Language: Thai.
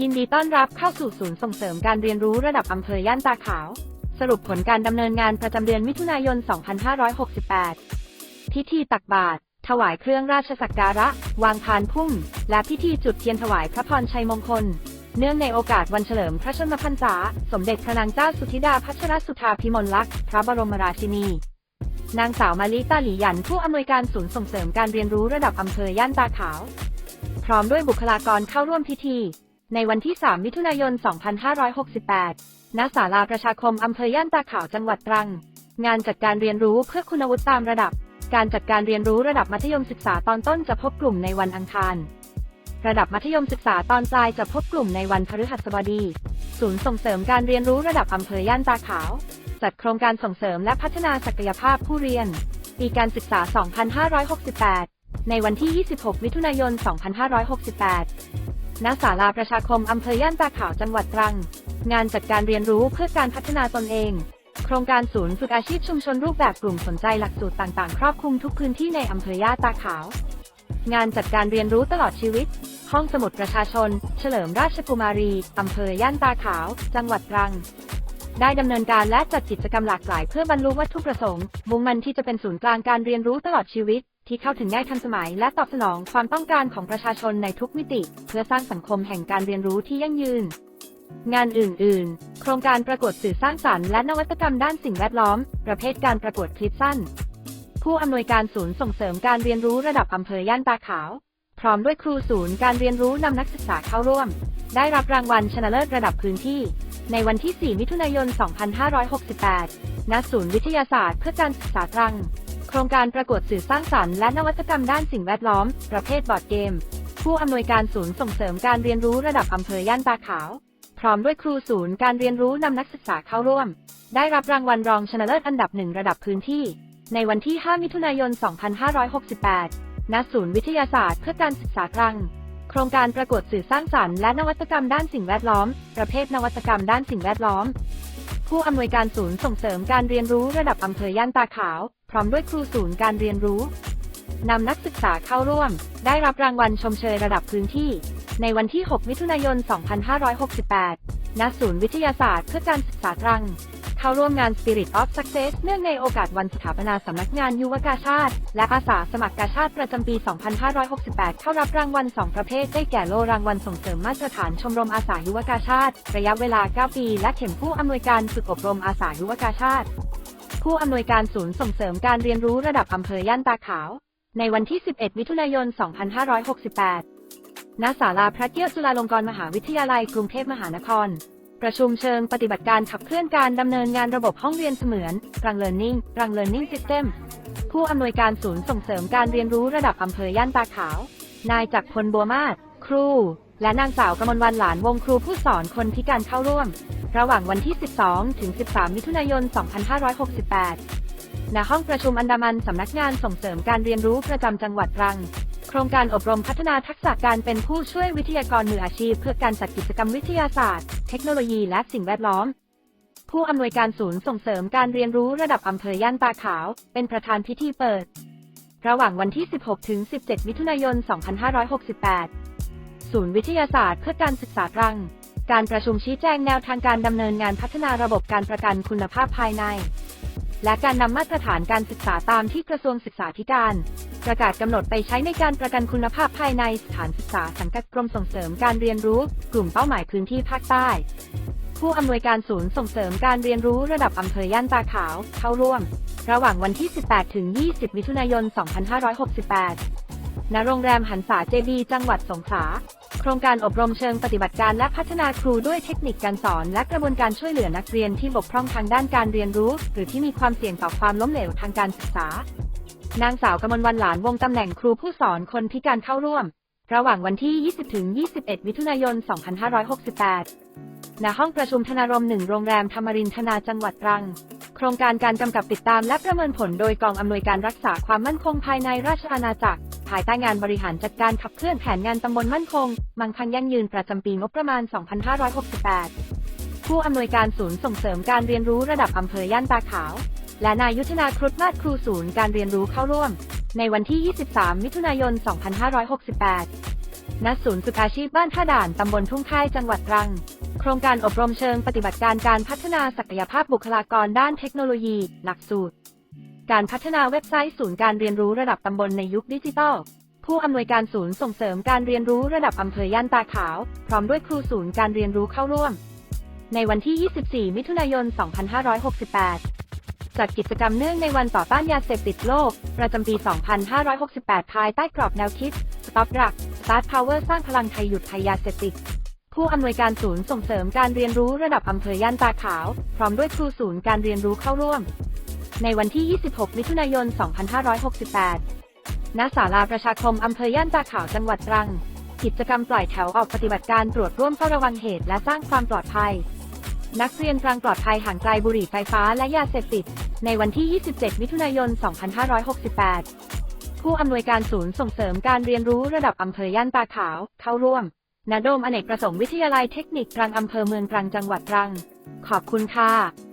ยินดีต้อนรับเข้าสู่ศูนย์ส่งเสริมการเรียนรู้ระดับอำเภอย่านตาขาว สรุปผลการดำเนินงานประจำเดือนมิถุนายน 2568 พิธีตักบาตร ถวายเครื่องราชสักการะ วางพานพุ่ม และพิธีจุดเทียนถวายพระพรชัยมงคล เนื่องในโอกาสวันเฉลิมพระชนมพรรษา สมเด็จพระนางเจ้าสุธิดาพัชรสุธาพิมลลักษณ์ พระบรมราชินี นางสาวมาลิตาหลีหยันผู้อำนวยการศูนย์ส่งเสริมการเรียนรู้ระดับอำเภอย่านตาขาว พร้อมด้วยบุคลากรเข้าร่วมพิธี ในวันที่ 3 มิถุนายน 2568 ณ ศาลาประชาคมอำเภอย่านตาขาวจังหวัดตรัง งานจัดการเรียนรู้เพื่อคุณวุฒิตามระดับ การจัดการเรียนรู้ระดับมัธยมศึกษาตอนต้นจะพบกลุ่มในวันอังคาร ระดับมัธยมศึกษาตอนปลายจะพบกลุ่มในวันพฤหัสบดี ศูนย์ส่งเสริมการเรียนรู้ระดับอำเภอย่านตาขาว จัดโครงการส่งเสริมและพัฒนาศักยภาพผู้เรียน ปีการศึกษา 2568 ในวันที่ 26 มิถุนายน 2568 ณศาลาประชาคมอำเภอย่านตาขาวจังหวัดตรัง งานจัดการเรียนรู้เพื่อการพัฒนาตนเอง โครงการศูนย์ฝึกอาชีพชุมชนรูปแบบกลุ่มสนใจหลักสูตรต่างๆ ครอบคลุมทุกพื้นที่ในอำเภอย่านตาขาว งานจัดการเรียนรู้ตลอดชีวิต ห้องสมุดประชาชน เฉลิมราชกุมารีอำเภอย่านตาขาว จังหวัดตรังได้ดำเนินการและจัดกิจกรรมหลากหลายเพื่อบรรลุวัตถุประสงค์ มุ่งมั่นที่จะเป็นศูนย์กลางการเรียนรู้ตลอดชีวิต ที่เข้าถึงง่ายทันสมัย และตอบสนองความต้องการของประชาชนในทุกมิติ เพื่อสร้างสังคมแห่งการเรียนรู้ที่ยั่งยืน งานอื่น ๆ โครงการประกวดสื่อสร้างสรรค์และนวัตกรรมด้านสิ่งแวดล้อม ประเภทการประกวดคลิปสั้น ผู้อำนวยการศูนย์ส่งเสริมการเรียนรู้ระดับอำเภอย่านตาขาว พร้อมด้วยครูศูนย์การเรียนรู้นำนักศึกษาเข้าร่วม ได้รับรางวัลชนะเลิศระดับพื้นที่ ในวันที่ 4 มิถุนายน 2568 ณ ศูนย์วิทยาศาสตร์เพื่อการศึกษาตรัง ครงการประกวดสื่อสร้างสรรค์และนวัตกรรมด้านสิ่งแวดล้อม ประเภทบอร์ดเกม ผู้อำนวยการศูนย์ส่งเสริมการเรียนรู้ระดับอำเภอย่านตาขาว พร้อมด้วยครูศูนย์การเรียนรู้นำนักศึกษาเข้าร่วม ได้รับรางวัลรองชนะเลิศอันดับหนึ่งระดับพื้นที่ ในวันที่ 5 มิถุนายน 2568 ณ ศูนย์วิทยาศาสตร์เพื่อการศึกษาตรัง โครงการประกวดสื่อสร้างสรรค์และนวัตกรรมด้านสิ่งแวดล้อม ประเภทนวัตกรรมด้านสิ่งแวดล้อม ผู้อำนวยการศูนย์ส่งเสริมการเรียนรู้ระดับอำเภอย่านตาขาว พร้อมด้วยครูศูนย์การเรียนรู้นำนักศึกษาเข้าร่วม ได้รับรางวัลชมเชยระดับพื้นที่ ในวันที่ 6 มิถุนายน 2568 ณ ศูนย์วิทยาศาสตร์เพื่อการศึกษาตรัง เข้าร่วมงาน Spirit of Success เนื่องในโอกาสวันสถาปนาสำนักงานยุวกาชาติ และอาสาสมัครกาชาติประจำปี 2568 เข้ารับรางวัล 2 ประเภท ได้แก่โล่รางวัลส่งเสริมมาตรฐานชมรมอาสายุวกาชาติ ระยะเวลา 9 ปี และเข็มผู้อำนวยการฝึกอบรมอาสายุวกาชาติ ผู้อำนวยการศูนย์ส่งเสริมการเรียนรู้ระดับอำเภอย่านตาขาว ในวันที่ 11 มิถุนายน 2568ณศาลาพระเกี้ยวจุฬาลงกรณ์มหาวิทยาลัยกรุงเทพมหานคร ประชุมเชิงปฏิบัติการขับเคลื่อนการดำเนินงานระบบห้องเรียนเสมือนรัง Learning รัง Learning System ผู้อำนวยการศูนย์ส่งเสริมการเรียนรู้ระดับอำเภอย่านตาขาว นายจักรพลบัวมาศครู และนางสาวกมลวันหลานวงครูผู้สอนคนพิการเข้าร่วม ระหว่างวันที่ 12 ถึง 13 มิถุนายน 2568 ณ ห้องประชุมอันดามันสำนักงานส่งเสริมการเรียนรู้ประจำจังหวัดตรังโครงการอบรมพัฒนาทักษะการเป็นผู้ช่วยวิทยากรมืออาชีพ เพื่อการจัดกิจกรรมวิทยาศาสตร์ เทคโนโลยีและสิ่งแวดล้อม ผู้อำนวยการศูนย์ส่งเสริมการเรียนรู้ระดับอำเภอย่านตาขาว เป็นประธานพิธีเปิด ระหว่างวันที่ 16 ถึง 17 มิถุนายน 2568 ศูนย์วิทยาศาสตร์เพื่อการศึกษาตรัง การประชุมชี้แจงแนวทางการดำเนินงานพัฒนาระบบการประกันคุณภาพภายใน และการนำมาตรฐานการศึกษาตามที่กระทรวงศึกษาธิการ ประกาศกำหนดไปใช้ในการประกันคุณภาพภายในสถานศึกษาสังกัดกรมส่งเสริมการเรียนรู้ กลุ่มเป้าหมายพื้นที่ภาคใต้ ผู้อำนวยการศูนย์ส่งเสริมการเรียนรู้ระดับอำเภอย่านตาขาว เข้าร่วม ระหว่างวันที่ 18 ถึง 20 มิถุนายน 2568 ณ โรงแรมหันษาเจบีจังหวัดสงขลาโครงการอบรมเชิงปฏิบัติการและพัฒนาครูด้วยเทคนิคการสอน และกระบวนการช่วยเหลือนักเรียนที่บกพร่องทางด้านการเรียนรู้ หรือที่มีความเสี่ยงต่อความล้มเหลวทางการศึกษา นางสาวกมลวันหลานวงตำแหน่งครูผู้สอนคนพิการเข้าร่วม ระหว่างวันที่ 20 ถึง 21 มิถุนายน 2568 ณ ห้องประชุมธนารมหนึ่งโรงแรมธรรมรินทนาจังหวัดตรัง โครงการการกำกับติดตามและประเมินผลโดยกองอำนวยการรักษาความมั่นคงภายในราชอาณาจักร ภายใต้งานบริหารจัดการขับเคลื่อนแผนงานตำบลมั่นคง มังคังยั่งยืนประจำปีงบประมาณ 2568 ผู้อำนวยการศูนย์ส่งเสริมการเรียนรู้ระดับอำเภอย่านตาขาว และนายยุทธนาครุฑมาศครูศูนย์การเรียนรู้เข้าร่วม ในวันที่ 23 มิถุนายน 2568 ณ ศูนย์ฝึกอาชีพบ้านท่าด่าน ตำบลทุ่งค่ายจังหวัดตรัง โครงการอบรมเชิงปฏิบัติการการพัฒนาศักยภาพบุคลากรด้านเทคโนโลยี หลักสูตร การพัฒนาเว็บไซต์ศูนย์การเรียนรู้ระดับตำบลในยุคดิจิทัลผู้อำนวยการศูนย์ส่งเสริมการเรียนรู้ระดับอำเภอย่านตาขาว พร้อมด้วยครูศูนย์การเรียนรู้เข้าร่วม ในวันที่ 24 มิถุนายน 2568 จัดกิจกรรมเนื่องในวันต่อต้านยาเสพติดโลก ประจำปี 2568 ภายใต้กรอบแนวคิด Stop Drug Start Power สร้างพลังไทยหยุดภัยยาเสพติด ผู้อำนวยการศูนย์ส่งเสริมการเรียนรู้ระดับอำเภอย่านตาขาว พร้อมด้วยครูศูนย์การเรียนรู้เข้าร่วม ในวันที่ 26 มิถุนายน 2568 ณ ศาลาประชาคมอำเภอย่านตาขาวจังหวัดตรัง กิจกรรมปล่อยแถวออกปฏิบัติการตรวจร่วมเฝ้าระวังเหตุและสร้างความปลอดภัย นักเรียนตรังปลอดภัยห่างไกลบุหรี่ไฟฟ้าและยาเสพติด ในวันที่ 27 มิถุนายน 2568 ผู้อำนวยการศูนย์ส่งเสริมการเรียนรู้ระดับอำเภอย่านตาขาว เข้าร่วมณโดมอเนกประสงค์วิทยาลัยเทคนิคตรังอำเภอเมืองตรังจังหวัดตรัง ขอบคุณค่ะ